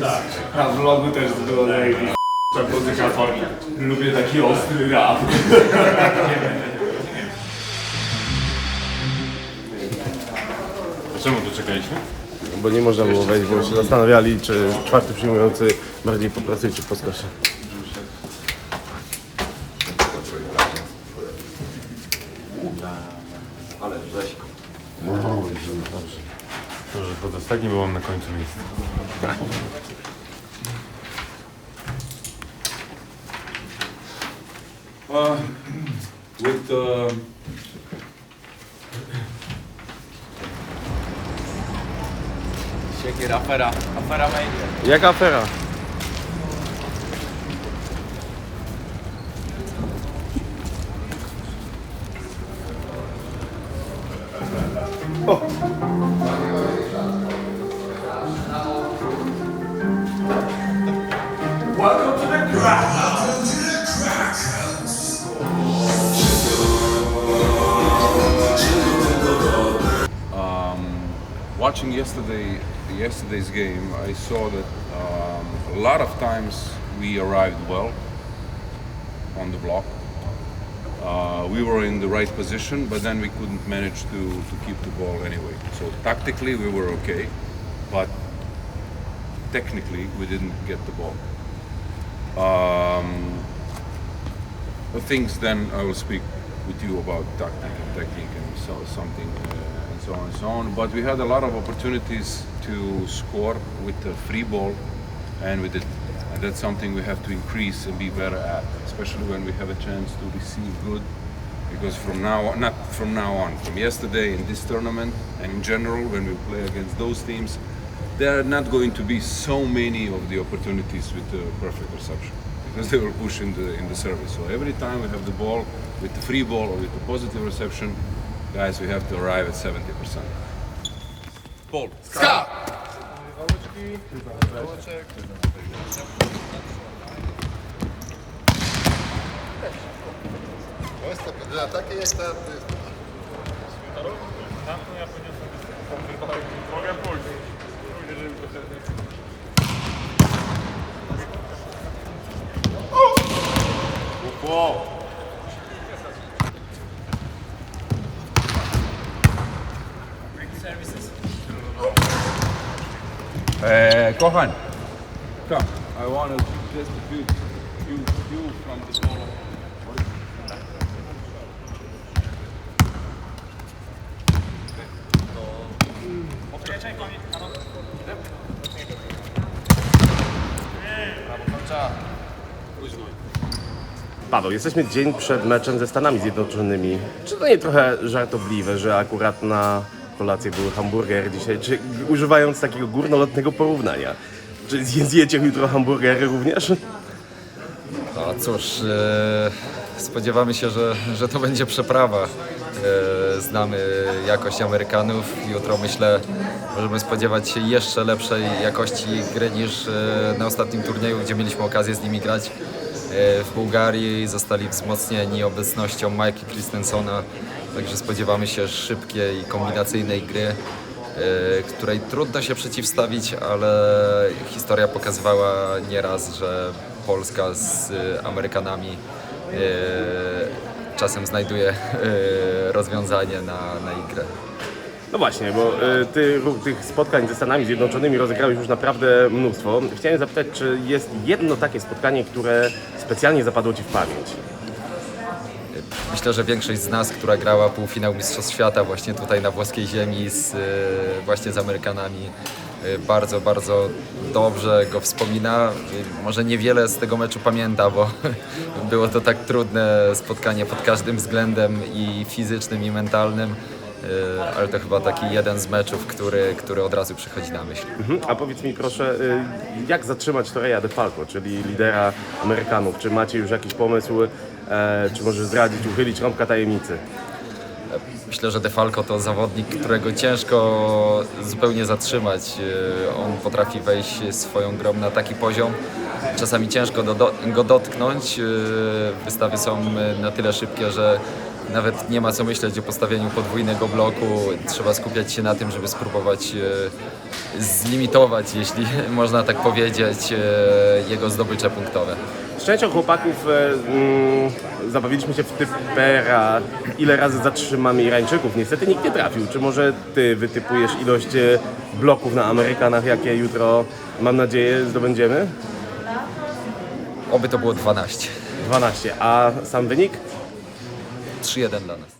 Tak. Na vlogu też było zajebiście. muzyka Kalifornia. Lubię taki ostry rap. Czemu tu czekaliśmy? Bo nie można było wejść, bo się zastanawiali, czy czwarty przyjmujący bardziej popracuje, czy poskoczy. Pod ostatni byłam na końcu miejsca. Uh, with uh, Siekier, afera, afera major. Jaka afera? Watching yesterday yesterday's game, I saw that um, a lot of times we arrived well on the block. Uh, we were in the right position, but then we couldn't manage to, to keep the ball anyway. So tactically we were okay, but technically we didn't get the ball. Um, things then I will speak with you about tactic and technique and so something uh, and so on and so on. But we had a lot of opportunities to score with the free ball, and we did. And that's something we have to increase and be better at, especially when we have a chance to receive good. Because from now on, not from now on, from yesterday in this tournament and in general, when we play against those teams, there are not going to be so many of the opportunities with the perfect reception because they will push in the in the service. So every time we have the ball with the free ball or with the positive reception, guys, we have to arrive at 70%. Ball. Dla takiej jak Uh, Gohan, come. I want to just you, you, you from the ball. Bravo, Francia. Luis Noy. Paweł, jesteśmy dzień przed meczem ze Stanami Zjednoczonymi. Czy to nie trochę żartobliwe, że akurat na kolację były hamburgery dzisiaj? Czy używając takiego górnolotnego porównania, czy zje- zjecie jutro hamburgery również? No cóż, e, spodziewamy się, że, że to będzie przeprawa. E, znamy jakość Amerykanów. Jutro myślę, możemy spodziewać się jeszcze lepszej jakości gry niż e, na ostatnim turnieju, gdzie mieliśmy okazję z nimi grać. E, w Bułgarii zostali wzmocnieni obecnością Mikey Christensona, także spodziewamy się szybkiej, kombinacyjnej gry e, której trudno się przeciwstawić, ale historia pokazywała nieraz, że Polska z e, Amerykanami czasem znajduje rozwiązanie na, na ich grę. No właśnie, bo y, ty, tych spotkań ze Stanami Zjednoczonymi rozegrałeś już naprawdę mnóstwo. Chciałem zapytać, czy jest jedno takie spotkanie, które specjalnie zapadło Ci w pamięć? Myślę, że większość z nas, która grała półfinał Mistrzostw Świata właśnie tutaj na włoskiej ziemi z, e, właśnie z Amerykanami, e, bardzo, bardzo dobrze go wspomina. Może niewiele z tego meczu pamięta, bo było to tak trudne spotkanie pod każdym względem i fizycznym, i mentalnym. E, Ale to chyba taki jeden z meczów, który, który od razu przychodzi na myśl. Mhm. A powiedz mi proszę, y, jak zatrzymać Toreja de Falco, czyli lidera Amerykanów? Czy macie już jakiś pomysł, e, czy możesz zdradzić, uchylić rąbka tajemnicy? Myślę, że Defalco to zawodnik, którego ciężko zupełnie zatrzymać. Yy, On potrafi wejść swoją grą na taki poziom. Czasami ciężko do, go dotknąć. Wystawy są na tyle szybkie, że nawet nie ma co myśleć o postawieniu podwójnego bloku. Trzeba skupiać się na tym, żeby spróbować e, zlimitować, jeśli można tak powiedzieć, e, jego zdobycze punktowe. Z częścią chłopaków e, mm, zabawiliśmy się w typera, ile razy zatrzymamy Irańczyków. Niestety nikt nie trafił. Czy może ty wytypujesz ilość bloków na Amerykanach, jakie jutro, mam nadzieję, zdobędziemy? Oby to było 12. 12. A sam wynik? 3-1 dla nas.